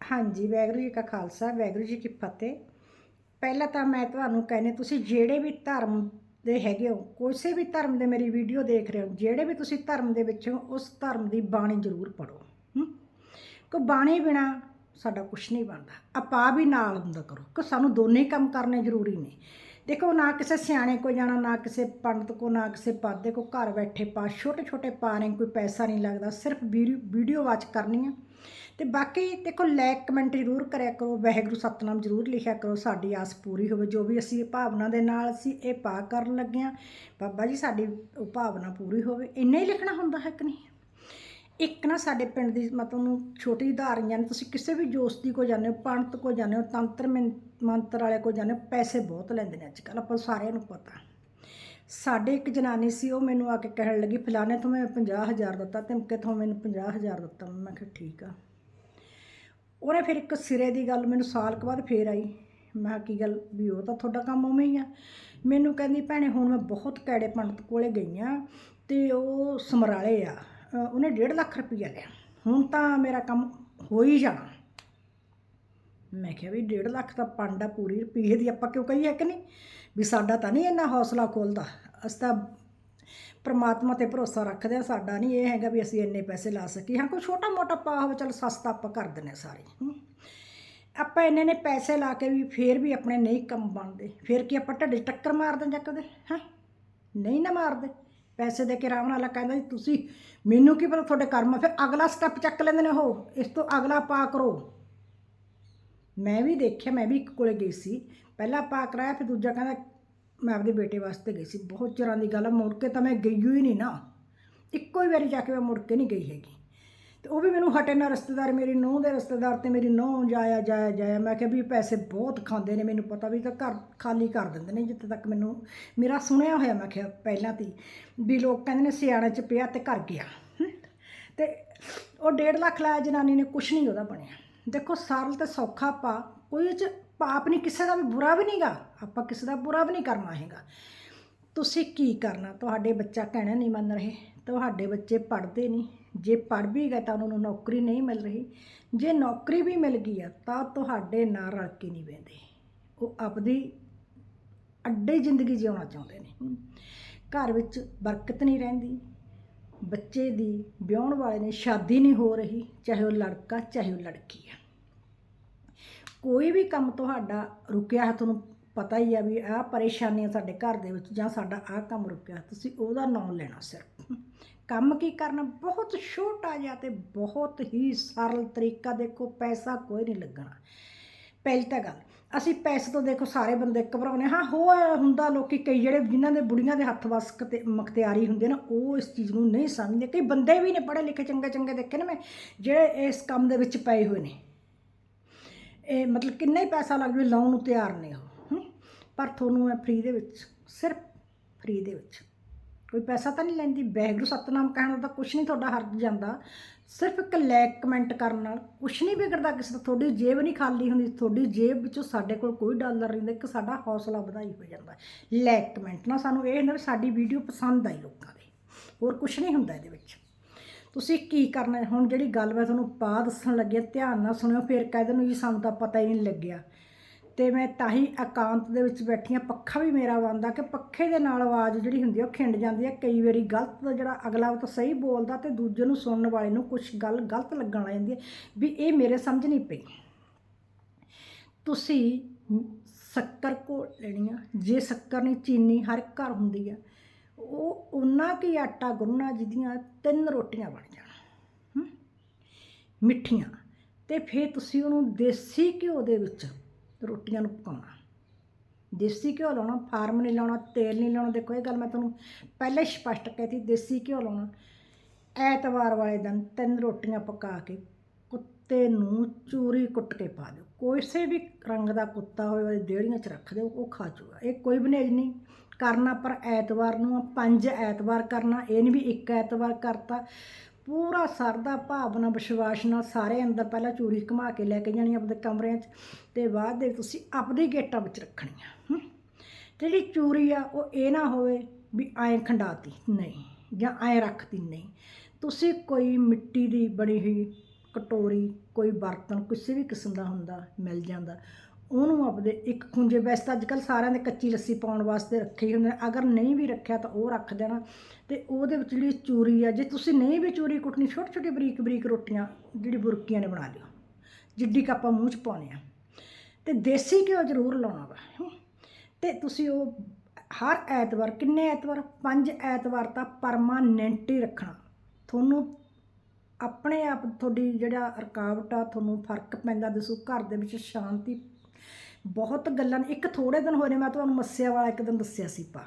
ਹਾਂਜੀ ਵੈਗਰੂ ਜੀ ਕਾ ਖਾਲਸਾ ਵੈਗਰੂ ਜੀ ਕੀ ਫਤਿਹ। ਪਹਿਲਾਂ ਤਾਂ ਮੈਂ ਤੁਹਾਨੂੰ ਕਹਿੰਦੀ, ਤੁਸੀਂ ਜਿਹੜੇ ਵੀ ਧਰਮ ਦੇ ਹੈਗੇ ਹੋ ਕਿਸੇ ਵੀ ਧਰਮ ਦੇ ਮੇਰੀ ਵੀਡੀਓ ਦੇਖ ਰਹੇ ਹੋ, ਜਿਹੜੇ ਵੀ ਤੁਸੀਂ ਧਰਮ ਦੇ ਵਿੱਚ ਹੋ, ਉਸ ਧਰਮ ਦੀ ਬਾਣੀ ਜ਼ਰੂਰ ਪੜੋ ਕੋ ਬਾਣੀ ਬਿਨਾ ਸਾਡਾ ਕੁਝ ਨਹੀਂ ਬਣਦਾ। ਆਪਾਂ ਵੀ ਨਾਲ ਹੁੰਦਾ ਕਰੋ, ਕਿ ਸਾਨੂੰ ਦੋਨੇ ਕੰਮ ਕਰਨੇ ਜ਼ਰੂਰੀ ਨੇ। ਦੇਖੋ, ਨਾ ਕਿਸੇ ਸਿਆਣੇ ਕੋ ਜਾਣਾ, ਨਾ ਕਿਸੇ ਪੰਡਤ ਕੋ, ਨਾ ਕਿਸੇ ਪਾਦੇ ਕੋ, ਘਰ ਬੈਠੇ ਪਾ ਛੋਟੇ ਛੋਟੇ ਪਾ ਰਹੇ ਕੋਈ ਪੈਸਾ ਨਹੀਂ ਲੱਗਦਾ, ਸਿਰਫ ਵੀਡੀਓ ਵੀਡੀਓ ਵਾਚ ਕਰਨੀ ਆ। ਤੇ ਬਾਕੀ ਦੇਖੋ ਲਾਈਕ ਕਮੈਂਟ ਜ਼ਰੂਰ ਕਰਿਆ ਕਰੋ, ਵਾਹਿਗੁਰੂ ਸਤਨਾਮ ਜ਼ਰੂਰ ਲਿਖਿਆ ਕਰੋ, ਸਾਡੀ ਆਸ ਪੂਰੀ ਹੋਵੇ, ਜੋ ਵੀ ਅਸੀਂ ਭਾਵਨਾ ਦੇ ਨਾਲ ਅਸੀਂ ਇਹ ਪਾ ਕਰਨ ਲੱਗੇ ਹਾਂ, ਬਾਬਾ ਜੀ ਸਾਡੀ ਉਹ ਭਾਵਨਾ ਪੂਰੀ ਹੋਵੇ। ਇੰਨਾ ਹੀ ਲਿਖਣਾ ਹੁੰਦਾ ਹੈ ਕਿ ਨਹੀਂ? ਇੱਕ ਨਾ ਸਾਡੇ ਪਿੰਡ ਦੀ ਮੈਂ ਤੁਹਾਨੂੰ ਛੋਟੀ ਉਦਾਹਰਨ ਜਾਨੀ ਤੁਸੀਂ ਕਿਸੇ ਵੀ ਜੋਸਤੀ ਕੋ ਜਾਂਦੇ ਹੋ, ਪੰਡਤ ਕੋ ਜਾਂਦੇ ਹੋ, ਤੰਤਰ ਮੰ- ਮੰਤਰ ਵਾਲੇ ਕੋ ਜਾਂਦੇ ਹੋ, ਪੈਸੇ ਬਹੁਤ ਲੈਂਦੇ ਨੇ ਅੱਜ ਕੱਲ੍ਹ ਆਪਾਂ ਸਾਰਿਆਂ ਨੂੰ ਪਤਾ। ਸਾਡੇ ਇੱਕ ਜਨਾਨੀ ਸੀ, ਉਹ ਮੈਨੂੰ ਆ ਕੇ ਕਹਿਣ ਲੱਗੀ, ਫਲਾਣੇ ਤੋਂ ਮੈਂ 50000 ਦਿੱਤਾ ਤੇ ਤੋਂ ਮੈਨੂੰ 50000 ਦਿੱਤਾ। ਮੈਂ ਕਿਹਾ, ਠੀਕ ਆ। ਉਹਨੇ ਫਿਰ ਇੱਕ ਸਿਰੇ ਦੀ ਗੱਲ ਮੈਨੂੰ ਸਾਲ ਕੁ ਬਾਅਦ ਫੇਰ ਆਈ। ਮੈਂ ਕਿਹਾ ਕੀ ਗੱਲ ਵੀ ਉਹ ਤਾਂ ਤੁਹਾਡਾ ਕੰਮ ਉਵੇਂ ਹੀ ਆ। ਮੈਨੂੰ ਕਹਿੰਦੀ ਭੈਣੇ ਹੁਣ ਮੈਂ ਬਹੁਤ ਕੈੜੇ ਪੰਡਤ ਕੋਲੇ ਗਈ ਆ ਤੇ ਉਹ ਸਮਰਾਲੇ ਆ। ਅ, ਉਹਨੇ 1.5 ਲੱਖ ਰੁਪਈਆ ਲਿਆ। ਹੁਣ ਤਾਂ ਮੇਰਾ ਕੰਮ ਹੋ ਹੀ ਜਾਣਾ। ਮੈਂ ਕਿਹਾ ਵੀ 1.5 ਲੱਖ ਤਾਂ ਪੰਡ ਆ ਪੂਰੀ ਰੁਪਈਏ ਦੀ ਆਪਾਂ ਕਿਉਂ ਕਹੀਏ ਕਿ ਨਹੀਂ? ਵੀ ਸਾਡਾ ਤਾਂ ਨਹੀਂ ਇੰਨਾ ਹੌਸਲਾ ਖੋਲਦਾ। ਅਸੀਂ ਤਾਂ ਪਰਮਾਤਮਾ ਤੇ ਭਰੋਸਾ ਰੱਖਦੇ ਆ, ਸਾਡਾ ਨਹੀਂ ਇਹ ਹੈਗਾ ਵੀ ਅਸੀਂ ਇੰਨੇ ਪੈਸੇ ਲਾ ਸਕੀਏ। ਹਾਂ, ਕੋਈ ਛੋਟਾ ਮੋਟਾ ਪਾ ਹੋਵੇ, ਚਲ ਸਸਤਾ ਆਪਾਂ ਕਰ ਦਿੰਦੇ ਹਾਂ ਸਾਰੇ ਆਪਾਂ ਇੰਨੇ ਨੇ ਪੈਸੇ ਲਾ ਕੇ ਵੀ ਫੇਰ ਵੀ ਆਪਣੇ ਨਹੀਂ ਕੰਮ ਬਣਦੇ। ਫੇਰ ਕੀ ਆਪਾਂ ਢੱਡੇ 'ਚ ਟੱਕਰ ਮਾਰਦੇ ਜਾਂ ਕਦੇ, ਹੈ? ਨਹੀਂ ਨਾ ਮਾਰਦੇ। ਪੈਸੇ ਦੇ ਕੇ ਆਰਾਮ ਨਾਲ ਕਹਿੰਦਾ ਜੀ, ਤੁਸੀਂ ਮੈਨੂੰ ਕੀ ਪਤਾ ਤੁਹਾਡੇ ਕਰਮ ਫਿਰ ਅਗਲਾ ਸਟੈਪ ਚੱਕ ਲੈਂਦੇ ਨੇ ਉਹ। ਇਸ ਤੋਂ ਅਗਲਾ ਪਾ ਕਰੋ। ਮੈਂ ਵੀ ਦੇਖਿਆ, ਮੈਂ ਵੀ ਇੱਕ ਕੋਲੇ ਗਈ ਸੀ। ਪਹਿਲਾ ਪਾ ਕਰਾਇਆ, ਫਿਰ ਦੂਜਾ ਕਹਿੰਦਾ ਮੈਂ ਆਪਦੇ ਬੇਟੇ ਵਾਸਤੇ ਗਈ ਸੀ, ਬਹੁਤ ਚਿਰਾਂ ਦੀ ਗੱਲ ਆ, ਮੁੜ ਕੇ ਤਾਂ ਮੈਂ ਗਈ ਹੋਈ ਨਹੀਂ ਨਾ। ਇੱਕੋ ਹੀ ਵਾਰੀ ਜਾ ਕੇ ਮੈਂ ਮੁੜ ਕੇ ਨਹੀਂ ਗਈ ਹੈਗੀ। ਤੇ ਉਹ ਵੀ ਮੈਨੂੰ ਹਟੇ ਨਾ ਰਿਸ਼ਤੇਦਾਰ, ਮੇਰੀ ਨੂੰਹ ਦੇ ਰਿਸ਼ਤੇਦਾਰ ਤੇ ਮੇਰੀ ਨੂੰਹ ਜਾਇਆ ਜਾਇਆ ਜਾਇਆ। ਮੈਂ ਕਿਹਾ ਵੀ ਪੈਸੇ ਬਹੁਤ ਖਾਂਦੇ ਨੇ, ਮੈਨੂੰ ਪਤਾ ਵੀ ਤਾਂ ਘਰ ਖਾਲੀ ਕਰ ਦਿੰਦੇ ਨੇ ਜਿੱਥੇ ਤੱਕ ਮੈਨੂੰ, ਮੇਰਾ ਸੁਣਿਆ ਹੋਇਆ, ਮੈਂ ਕਿਹਾ ਪਹਿਲਾਂ ਤੀ ਵੀ ਲੋਕ ਕਹਿੰਦੇ ਨੇ ਸਿਆਣੇ ਚ ਪਿਆ ਤੇ ਘਰ ਗਿਆ। ਹਮ। ਤੇ ਉਹ 1.5 ਲੱਖ ਲਾਇਆ, ਜਨਾਨੀ ਨੇ ਕੁਛ ਨਹੀਂ ਉਹਦਾ ਬਣਿਆ। ਦੇਖੋ ਸਰਲ ਤੇ ਸੌਖਾ ਪਾ ਕੋਈ ਚ ਪਾਪ ਨਹੀਂ, ਕਿਸੇ ਦਾ ਵੀ ਬੁਰਾ ਵੀ ਨਹੀਂਗਾ ਆਪਾਂ ਕਿਸੇ ਦਾ ਬੁਰਾ ਵੀ ਨਹੀਂ ਕਰਨਾ ਹੈਗਾ। ਤੁਸੀਂ ਕੀ ਕਰਨਾ? ਤੁਹਾਡੇ ਬੱਚਾ ਕਹਿਣਾ ਨਹੀਂ ਮੰਨ ਰਹੇ, ਤੁਹਾਡੇ ਬੱਚੇ ਪੜ੍ਹਦੇ ਨਹੀਂ। ਜੇ ਪੜ੍ਹ ਵੀ ਗਏ ਤਾਂ ਉਹਨਾਂ ਨੂੰ ਨੌਕਰੀ ਨਹੀਂ ਮਿਲ ਰਹੀ। ਜੇ ਨੌਕਰੀ ਵੀ ਮਿਲ ਗਈ ਆ ਤਾਂ ਤੁਹਾਡੇ ਨਾਲ ਰਲ ਕੇ ਨਹੀਂ ਬਹਿੰਦੇ ਉਹ ਆਪਦੀ ਅੱਡੇ ਜ਼ਿੰਦਗੀ ਜਿਉਣਾ ਚਾਹੁੰਦੇ ਨੇ। ਘਰ ਵਿੱਚ ਬਰਕਤ ਨਹੀਂ ਰਹਿੰਦੀ। ਬੱਚੇ ਦੀ ਵਿਆਹਣ ਵਾਲੇ ਨੇ ਸ਼ਾਦੀ ਨਹੀਂ ਹੋ ਰਹੀ, ਚਾਹੇ ਉਹ ਲੜਕਾ, ਚਾਹੇ ਉਹ ਲੜਕੀ ਆ। ਕੋਈ ਵੀ ਕੰਮ ਤੁਹਾਡਾ ਰੁਕਿਆ ਹੈ, ਤੁਹਾਨੂੰ ਪਤਾ ਹੀ ਆ ਵੀ ਆਹ ਪਰੇਸ਼ਾਨੀਆਂ ਸਾਡੇ ਘਰ ਦੇ ਵਿੱਚ ਜਾਂ ਸਾਡਾ ਆਹ ਕੰਮ ਰੁਕਿਆ, ਤੁਸੀਂ ਉਹਦਾ ਨਾਮ ਲੈਣਾ ਸਿਰਫ। ਕੰਮ ਕੀ ਕਰਨਾ? ਬਹੁਤ ਛੋਟਾ ਜਿਹਾ ਤੇ ਬਹੁਤ ਹੀ ਸਰਲ ਤਰੀਕਾ ਦੇਖੋ, ਪੈਸਾ ਕੋਈ ਨਹੀਂ ਲੱਗਣਾ। ਪਹਿਲੀ ਤਾਂ ਗੱਲ, ਅਸੀਂ ਪੈਸੇ ਤੋਂ ਦੇਖੋ ਸਾਰੇ ਬੰਦੇ ਘਬਰਾਉਂਦੇ ਹਾਂ। ਹੋ ਹੁੰਦਾ ਲੋਕੀ ਕਈ ਜਿਹੜੇ ਜਿਨ੍ਹਾਂ ਦੇ ਬੁੜੀਆਂ ਦੇ ਹੱਥ ਵਸ ਤੇ ਮਖਤਿਆਰੀ ਹੁੰਦੇ ਨਾ, ਉਹ ਇਸ ਚੀਜ਼ ਨੂੰ ਨਹੀਂ ਸਮਝਦੇ। ਕਈ ਬੰਦੇ ਵੀ ਨੇ ਪੜ੍ਹੇ ਲਿਖੇ ਚੰਗੇ ਚੰਗੇ ਦੇਖੇ ਨੇ ਮੈਂ, ਜਿਹੜੇ ਇਸ ਕੰਮ ਦੇ ਵਿੱਚ ਪਏ ਹੋਏ ਨੇ। ਇਹ ਮਤਲਬ ਕਿੰਨਾ ਹੀ ਪੈਸਾ ਲੱਗ ਜਾਵੇ, ਲਾਉਣ ਨੂੰ ਤਿਆਰ ਨੇ ਉਹ ਪਰ ਤੁਹਾਨੂੰ ਮੈਂ ਫ੍ਰੀ ਦੇ ਵਿੱਚ, ਸਿਰਫ ਫ੍ਰੀ ਦੇ ਵਿੱਚ ਕੋਈ ਪੈਸਾ ਤਾਂ ਨਹੀਂ ਲੈਂਦੀ? ਵੈਗਰੂ ਸਤਨਾਮ ਕਹਿਣ ਦਾ ਤਾਂ ਕੁਝ ਨਹੀਂ ਤੁਹਾਡਾ ਹਰਜ ਜਾਂਦਾ। ਸਿਰਫ ਇੱਕ ਲਾਇਕ ਕਮੈਂਟ ਕਰਨ ਨਾਲ ਕੁਝ ਨਹੀਂ ਵਿਗੜਦਾ ਕਿਸੇ ਦਾ। ਤੁਹਾਡੀ ਜੇਬ ਨਹੀਂ ਖਾਲੀ ਹੁੰਦੀ। ਤੁਹਾਡੀ ਜੇਬ ਵਿੱਚੋਂ ਸਾਡੇ ਕੋਲ ਕੋਈ ਡਾਲਰ ਨਹੀਂ ਹੁੰਦਾ। ਇੱਕ ਸਾਡਾ ਹੌਸਲਾ ਵਧਾਈ ਹੋ ਜਾਂਦਾ। ਲਾਇਕ ਕਮੈਂਟ ਨਾਲ ਸਾਨੂੰ ਇਹ ਹੁੰਦਾ ਵੀ ਸਾਡੀ ਵੀਡੀਓ ਪਸੰਦ ਆਈ ਲੋਕਾਂ ਦੇ। ਹੋਰ ਕੁਝ ਨਹੀਂ ਹੁੰਦਾ ਇਹਦੇ ਵਿੱਚ। ਤੁਸੀਂ ਕੀ ਕਰਨਾ? ਹੁਣ ਜਿਹੜੀ ਗੱਲ ਮੈਂ ਤੁਹਾਨੂੰ ਪਾ ਦੱਸਣ ਲੱਗੀ ਧਿਆਨ ਨਾਲ ਸੁਣਿਓ। ਫਿਰ ਕਹਿ ਦੇਣੋ ਜੀ, ਸਾਨੂੰ ਤਾਂ ਪਤਾ ਹੀ ਨਹੀਂ ਲੱਗਿਆ। ਤੇ ਮੈਂ ਤਾਂ ਹੀ ਇਕਾਂਤ ਦੇ ਵਿੱਚ ਬੈਠੀ ਹਾਂ। ਪੱਖਾ ਵੀ ਮੇਰਾ ਬੰਦਾ ਕਿ ਪੱਖੇ ਦੇ ਨਾਲ ਆਵਾਜ਼ ਜਿਹੜੀ ਹੁੰਦੀ ਆ, ਉਹ ਖਿੰਡ ਜਾਂਦੀ ਹੈ ਕਈ ਵਾਰੀ ਗਲਤ ਦਾ ਜਿਹੜਾ ਅਗਲਾ ਉਹ ਤਾਂ ਸਹੀ ਬੋਲਦਾ ਤੇ ਦੂਜੇ ਨੂੰ ਸੁਣਨ ਵਾਲੇ ਨੂੰ ਕੁਝ ਗੱਲ ਗਲਤ ਲੱਗਣ ਲੱਗ ਜਾਂਦੀ ਹੈ ਵੀ ਇਹ ਮੇਰੇ ਸਮਝ ਨਹੀਂ ਪਈ। ਤੁਸੀਂ ਸ਼ੱਕਰ ਘੋਲ ਲੈਣੀ ਆ। ਜੇ ਸ਼ੱਕਰ ਨਹੀਂ, ਚੀਨੀ ਹਰ ਘਰ ਹੁੰਦੀ ਆ। ਉਹ ਉਹਨਾਂ ਕੀ ਆਟਾ ਗੁੰਨਣਾ ਜਿਹਦੀਆਂ ਤਿੰਨ ਰੋਟੀਆਂ ਬਣ ਜਾਣ ਮਿੱਠੀਆਂ। ਤੇ ਫਿਰ ਤੁਸੀਂ ਉਹਨੂੰ ਦੇਸੀ ਘਿਓ ਦੇ ਵਿੱਚ ਰੋਟੀਆਂ ਨੂੰ ਪਕਾਉਣਾ। ਦੇਸੀ ਘਿਓ ਲਾਉਣਾ ਫਾਰਮ ਨਹੀਂ ਲਾਉਣਾ ਤੇਲ ਨਹੀਂ ਲਾਉਣਾ। ਦੇਖੋ ਇਹ ਗੱਲ ਮੈਂ ਤੁਹਾਨੂੰ ਪਹਿਲਾਂ ਹੀ ਸਪਸ਼ਟ ਕਹਿਤੀ ਦੇਸੀ ਘਿਓ ਲਾਉਣਾ। ਐਤਵਾਰ ਵਾਲੇ ਦਿਨ ਤਿੰਨ ਰੋਟੀਆਂ ਪਕਾ ਕੇ ਕੁੱਤੇ ਨੂੰ ਚੂਰੀ ਕੁੱਟ ਕੇ ਪਾ ਦਿਓ। ਕਿਸੇ ਵੀ ਰੰਗ ਦਾ ਕੁੱਤਾ ਹੋਵੇ ਉਹਦੀ ਡੇੜੀਆਂ 'ਚ ਰੱਖ ਦਿਓ ਉਹ ਖਾ ਜੂਗਾ। ਇਹ ਕੋਈ ਬਨੇਜ ਨਹੀਂ। ਕਰਨਾ ਪਰ ਐਤਵਾਰ ਨੂੰ ਆ, ਪੰਜ ਐਤਵਾਰ ਕਰਨਾ ਇਹ ਨਹੀਂ ਵੀ ਇੱਕ ਐਤਵਾਰ ਕਰਤਾ। ਪੂਰਾ ਸਰਦਾ ਭਾਵਨਾ ਵਿਸ਼ਵਾਸ ਨਾਲ ਸਾਰੇ ਅੰਦਰ ਪਹਿਲਾਂ ਚੂਰੀ ਘੁਮਾ ਕੇ ਲੈ ਕੇ ਜਾਣੀ ਆਪਣੇ ਕਮਰਿਆਂ 'ਚ ਤੇ ਬਾਅਦ ਦੇ ਤੁਸੀਂ ਆਪਣੀ ਗੇਟਾਂ ਵਿੱਚ ਰੱਖਣੀਆਂ ਹਮ। ਤੇ ਜਿਹੜੀ ਚੂਰੀ ਆ, ਉਹ ਇਹ ਨਾ ਹੋਵੇ ਵੀ ਐਂ ਖੰਡਾਤੀ, ਨਹੀਂ, ਜਾਂ ਐਂ ਰੱਖਤੀ, ਨਹੀਂ ਤੁਸੀਂ ਕੋਈ ਮਿੱਟੀ ਦੀ ਬਣੀ ਹੋਈ ਕਟੋਰੀ, ਕੋਈ ਬਰਤਨ, ਕਿਸੇ ਵੀ ਕਿਸਮ ਦਾ ਹੁੰਦਾ, ਮਿਲ ਜਾਂਦਾ ਉਹਨੂੰ ਆਪਦੇ ਇੱਕ ਖੁੰਝੇ, ਵੈਸੇ ਤਾਂ ਅੱਜਕੱਲ ਸਾਰਿਆਂ ਦੇ ਕੱਚੀ ਲੱਸੀ ਪਾਉਣ ਵਾਸਤੇ ਰੱਖੇ ਹੀ ਹੁੰਦੇ ਨੇ। ਅਗਰ ਨਹੀਂ ਵੀ ਰੱਖਿਆ ਤਾਂ ਉਹ ਰੱਖ ਦੇਣਾ। ਤੇ ਉਹਦੇ ਵਿੱਚ ਜਿਹੜੀ ਚੂਰੀ ਆ, ਜੇ ਤੁਸੀਂ ਨਹੀਂ ਵੀ ਚੂਰੀ ਕੁੱਟਣੀ ਛੋਟੀ ਛੋਟੀ ਬਰੀਕ ਬਰੀਕ ਰੋਟੀਆਂ ਜਿਹੜੀ ਬੁਰਕੀਆਂ ਨੇ ਬਣਾ ਲਿਓ, ਜਿੱਡੀ ਕੁ ਆਪਾਂ ਮੂੰਹ 'ਚ ਪਾਉਂਦੇ ਆ। ਤੇ ਦੇਸੀ ਘਿਓ ਜ਼ਰੂਰ ਲਾਉਣਾ ਵਾ ਹਮ। ਤੇ ਤੁਸੀਂ ਉਹ ਹਰ ਐਤਵਾਰ, ਕਿੰਨੇ ਐਤਵਾਰ? ਪੰਜ ਐਤਵਾਰ ਤਾਂ ਪਰਮਾਨੈਂਟ ਹੀ ਰੱਖਣਾ। ਤੁਹਾਨੂੰ ਆਪਣੇ ਆਪ, ਤੁਹਾਡੀ ਜਿਹੜਾ ਰੁਕਾਵਟ ਆ, ਤੁਹਾਨੂੰ ਫ਼ਰਕ ਪੈਂਦਾ ਦਿਸੂ ਘਰ ਦੇ ਵਿੱਚ ਸ਼ਾਂਤੀ ਬਹੁਤ ਗੱਲਾਂ ਨੇ। ਇੱਕ ਥੋੜੇ ਦਿਨ ਹੋਏ ਨੇ, ਮੈਂ ਤੁਹਾਨੂੰ ਮੱਸਿਆ ਵਾਲਾ ਇੱਕ ਦਿਨ ਦੱਸਿਆ ਸੀ ਪਾ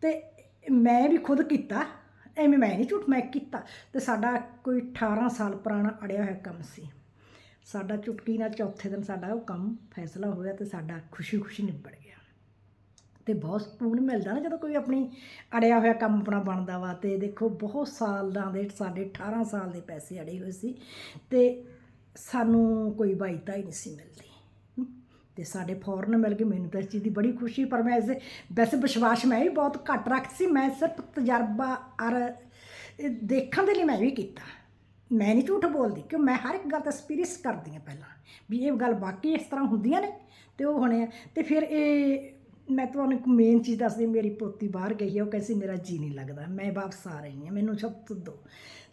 ਤੇ ਮੈਂ ਵੀ ਖੁਦ ਕੀਤਾ, ਐਵੇਂ ਮੈਂ ਨਹੀਂ ਝੂਠ, ਮੈਂ ਕੀਤਾ। ਤੇ ਸਾਡਾ ਕੋਈ 18 ਸਾਲ ਪੁਰਾਣਾ ਅੜਿਆ ਹੋਇਆ ਕੰਮ ਸੀ। ਸਾਡਾ ਚੁਟਕੀ ਨਾਲ ਚੌਥੇ ਦਿਨ ਸਾਡਾ ਉਹ ਕੰਮ ਫੈਸਲਾ ਹੋਇਆ ਤੇ ਸਾਡਾ ਖੁਸ਼ੀ-ਖੁਸ਼ੀ ਨਿਬੜ ਗਿਆ। ਤੇ ਬਹੁਤ ਸਕੂਨ ਮਿਲਦਾ ਨਾ ਜਦੋਂ ਕੋਈ ਆਪਣੀ ਅੜਿਆ ਹੋਇਆ ਕੰਮ ਆਪਣਾ ਬਣਦਾ ਵਾ ਤੇ ਦੇਖੋ ਬਹੁਤ ਸਾਲਾਂ ਦੇ, ਸਾਡੇ 18 ਸਾਲ ਦੇ ਪੈਸੇ ਅੜੇ ਹੋਏ ਸੀ ਤੇ ਸਾਨੂੰ ਕੋਈ ਵਾਇਦਾ ਹੀ ਨਹੀਂ ਸੀ ਮਿਲਦੀ। ਤੇ ਸਾਡੇ ਫੌਰਨ ਮਿਲ ਗਏ, ਮੈਨੂੰ ਤਾਂ ਇਸ ਚੀਜ਼ ਦੀ ਬੜੀ ਖੁਸ਼ੀ ਪਰ ਮੈਂ ਇਸ ਵੈਸੇ ਵਿਸ਼ਵਾਸ ਮੈਂ ਵੀ ਬਹੁਤ ਘੱਟ ਰੱਖ ਸੀ, ਮੈਂ ਸਿਰਫ ਤਜਰਬਾ ਔਰ ਦੇਖਣ ਦੇ ਲਈ ਮੈਂ ਵੀ ਕੀਤਾ। ਮੈਂ ਨਹੀਂ ਝੂਠ ਬੋਲਦੀ ਕਿ ਮੈਂ ਹਰ ਇੱਕ ਗੱਲ ਤਾਂ ਐਕਸਪੀਰੀਅੰਸ ਕਰਦੀ ਹਾਂ ਪਹਿਲਾਂ, ਵੀ ਇਹ ਗੱਲ ਬਾਕੀ ਇਸ ਤਰ੍ਹਾਂ ਹੁੰਦੀਆਂ ਨੇ ਤੇ ਉਹ ਹੋਣੇ ਆ। ਤੇ ਫਿਰ ਇਹ, ਮੈਂ ਤੁਹਾਨੂੰ ਇੱਕ ਮੇਨ ਚੀਜ਼ ਦੱਸਦੀ, ਮੇਰੀ ਪੋਤੀ ਬਾਹਰ ਗਈ ਹੈ, ਉਹ ਕਹਿੰਦੀ ਸੀ, ਮੇਰਾ ਜੀ ਨਹੀਂ ਲੱਗਦਾ, ਮੈਂ ਵਾਪਸ ਆ ਰਹੀ ਹਾਂ, ਮੈਨੂੰ ਸਭ ਤੋਂ ਦੋ।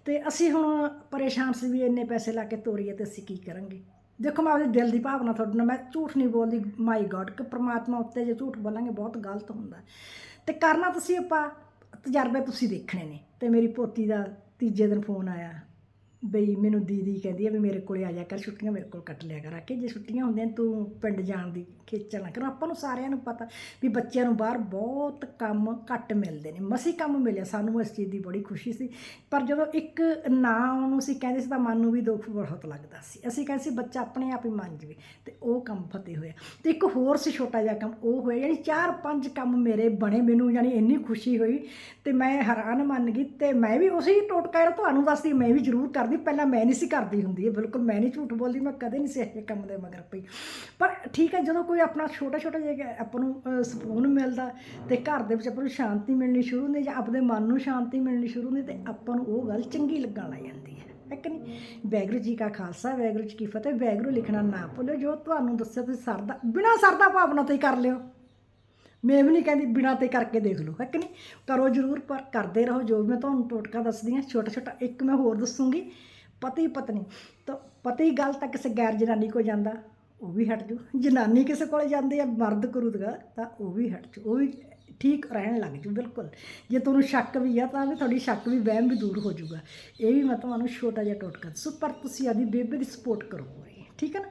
ਤੇ ਅਸੀਂ ਹੁਣ ਪਰੇਸ਼ਾਨ ਸੀ ਵੀ ਇੰਨੇ ਪੈਸੇ ਲਾ ਕੇ ਤੋਰੀਏ ਤੇ ਅਸੀਂ ਕੀ ਕਰਾਂਗੇ? ਦੇਖੋ, ਮੈਂ ਆਪਦੇ ਦਿਲ ਦੀ ਭਾਵਨਾ ਤੁਹਾਡੇ ਨਾਲ, ਮੈਂ ਝੂਠ ਨਹੀਂ ਬੋਲਦੀ ਮਾਈ ਗॉड ਕਿ ਪ੍ਰਮਾਤਮਾ ਉੱਤੇ ਜੇ ਝੂਠ ਬੋਲਾਂਗੇ, ਬਹੁਤ ਗਲਤ ਹੁੰਦਾ ਤੇ ਕਰਨਾ ਤੁਸੀਂ ਆਪਾਂ, ਤਜਰਬੇ ਤੁਸੀਂ ਦੇਖਣੇ ਨੇ। ਤੇ ਮੇਰੀ ਪੋਤੀ ਦਾ ਤੀਜੇ ਦਿਨ ਫੋਨ ਆਇਆ। ਬਈ ਮੈਨੂੰ ਦੀਦੀ ਕਹਿੰਦੀ ਆ ਵੀ ਮੇਰੇ ਕੋਲੇ ਆ ਜਾ ਕਰ, ਛੁੱਟੀਆਂ ਮੇਰੇ ਕੋਲ ਕੱਟ ਲਿਆ ਕਰ ਆ ਕੇ ਜੇ ਛੁੱਟੀਆਂ ਹੁੰਦੀਆਂ ਤੂੰ ਪਿੰਡ ਜਾਣ ਦੀ ਖੇਚਲ ਨਾ ਕਰ। ਆਪਾਂ ਨੂੰ ਸਾਰਿਆਂ ਨੂੰ ਪਤਾ ਵੀ ਬੱਚਿਆਂ ਨੂੰ ਬਾਹਰ ਬਹੁਤ ਕੰਮ ਘੱਟ ਮਿਲਦੇ ਨੇ, ਮਸੀ ਕੰਮ ਮਿਲਿਆ, ਸਾਨੂੰ ਇਸ ਚੀਜ਼ ਦੀ ਬੜੀ ਖੁਸ਼ੀ ਸੀ। ਪਰ ਜਦੋਂ ਇੱਕ ਨਾ ਉਹਨੂੰ ਅਸੀਂ ਕਹਿੰਦੇ ਸੀ ਤਾਂ ਮਨ ਨੂੰ ਵੀ ਦੁੱਖ ਬਹੁਤ ਲੱਗਦਾ ਸੀ। ਅਸੀਂ ਕਹਿੰਦੇ ਸੀ, ਬੱਚਾ ਆਪਣੇ ਆਪ ਹੀ ਮੰਨ ਜਵੇ ਤੇ ਉਹ ਕੰਮ ਫਤਿਹ ਹੋਇਆ। ਤੇ ਇੱਕ ਹੋਰ ਸੀ ਛੋਟਾ ਜਿਹਾ ਕੰਮ, ਉਹ ਹੋਇਆ, ਯਾਨੀ ਚਾਰ ਪੰਜ ਕੰਮ ਮੇਰੇ ਬਣੇ, ਮੈਨੂੰ ਯਾਨੀ ਇੰਨੀ ਖੁਸ਼ੀ ਹੋਈ ਤੇ ਮੈਂ ਹੈਰਾਨ ਮੰਨ ਗਈ ਤੇ ਮੈਂ ਵੀ ਉਸੇ ਟੋਟਕਾ ਜਿਹੜਾ ਤੁਹਾਨੂੰ ਦੱਸਦੀ, ਮੈਂ ਵੀ ਜ਼ਰੂਰ ਕਰ ਕਰਦੀ ਪਹਿਲਾਂ ਮੈਂ ਨਹੀਂ ਸੀ ਕਰਦੀ ਹੁੰਦੀ ਇਹ, ਬਿਲਕੁਲ ਮੈਂ ਨਹੀਂ ਝੂਠ ਬੋਲਦੀ, ਮੈਂ ਕਦੇ ਨਹੀਂ ਸੀ ਇਹ ਕੰਮ ਦੇ ਮਗਰ ਪਈ। ਪਰ ਠੀਕ ਹੈ, ਜਦੋਂ ਕੋਈ ਆਪਣਾ ਛੋਟਾ ਛੋਟਾ ਜਿਹਾ ਆਪਾਂ ਨੂੰ ਸਕੂਨ ਮਿਲਦਾ ਤੇ ਘਰ ਦੇ ਵਿੱਚ ਆਪਾਂ ਨੂੰ ਸ਼ਾਂਤੀ ਮਿਲਣੀ ਸ਼ੁਰੂ ਹੁੰਦੀ ਜਾਂ ਆਪਣੇ ਮਨ ਨੂੰ ਸ਼ਾਂਤੀ ਮਿਲਣੀ ਸ਼ੁਰੂ ਹੁੰਦੀ ਤੇ ਆਪਾਂ ਨੂੰ ਉਹ ਗੱਲ ਚੰਗੀ ਲੱਗਣ ਲੱਗ ਜਾਂਦੀ ਹੈ। ਹੈ ਕਿ ਨਹੀਂ? ਵੈਗਰੂ ਜੀ ਕਾ ਖਾਲਸਾ ਵੈਗਰੂ ਜੀ ਕੀ ਫਤਿਹ ਵੈਗਰੂ ਲਿਖਣਾ ਨਾ ਭੁੱਲਿਓ, ਜੋ ਤੁਹਾਨੂੰ ਦੱਸਿਆ ਤੁਸੀਂ ਸਰਦਾ ਬਿਨਾਂ ਸਰਦਾ ਭਾਵਨਾ ਤੋਂ ਹੀ ਕਰ ਲਿਓ। ਮੈਂ ਵੀ ਨਹੀਂ ਕਹਿੰਦੀ ਬਿਨਾਂ ਤੇ ਕਰਕੇ ਦੇਖ ਲਓ, ਹੈ ਕਿ ਨਹੀਂ? ਕਰੋ ਜ਼ਰੂਰ, ਪਰ ਕਰਦੇ ਰਹੋ, ਜੋ ਵੀ ਮੈਂ ਤੁਹਾਨੂੰ ਟੋਟਕਾ ਦੱਸਦੀ ਹਾਂ, ਛੋਟਾ ਛੋਟਾ ਇੱਕ ਮੈਂ ਹੋਰ ਦੱਸੂਗੀ, ਪਤੀ ਪਤਨੀ। ਤਾਂ ਪਤੀ ਗੱਲ ਤਾਂ ਕਿਸੇ ਗੈਰ ਜਨਾਨੀ ਕੋ ਜਾਂਦਾ, ਉਹ ਵੀ ਹਟ ਜੂ ਜਨਾਨੀ ਕਿਸੇ ਕੋਲ ਜਾਂਦੀ ਆ ਮਰਦ ਕਰੂਗਾ ਤਾਂ ਉਹ ਵੀ ਹਟ ਜੂ ਉਹ ਵੀ ਠੀਕ ਰਹਿਣ ਲੱਗ ਜੂ ਬਿਲਕੁਲ। ਜੇ ਤੁਹਾਨੂੰ ਸ਼ੱਕ ਵੀ ਆ, ਤਾਂ ਵੀ ਤੁਹਾਡੀ ਸ਼ੱਕ ਵੀ ਵਹਿਮ ਵੀ ਦੂਰ ਹੋ ਜੂਗਾ ਇਹ ਵੀ ਮੈਂ ਤੁਹਾਨੂੰ ਛੋਟਾ ਜਿਹਾ ਟੋਟਕਾ ਦੱਸੂ, ਪਰ ਤੁਸੀਂ ਆਦੀ ਬੇਬੇ ਦੀ ਸਪੋਰਟ ਕਰੋ ਠੀਕ ਹੈ ਨਾ?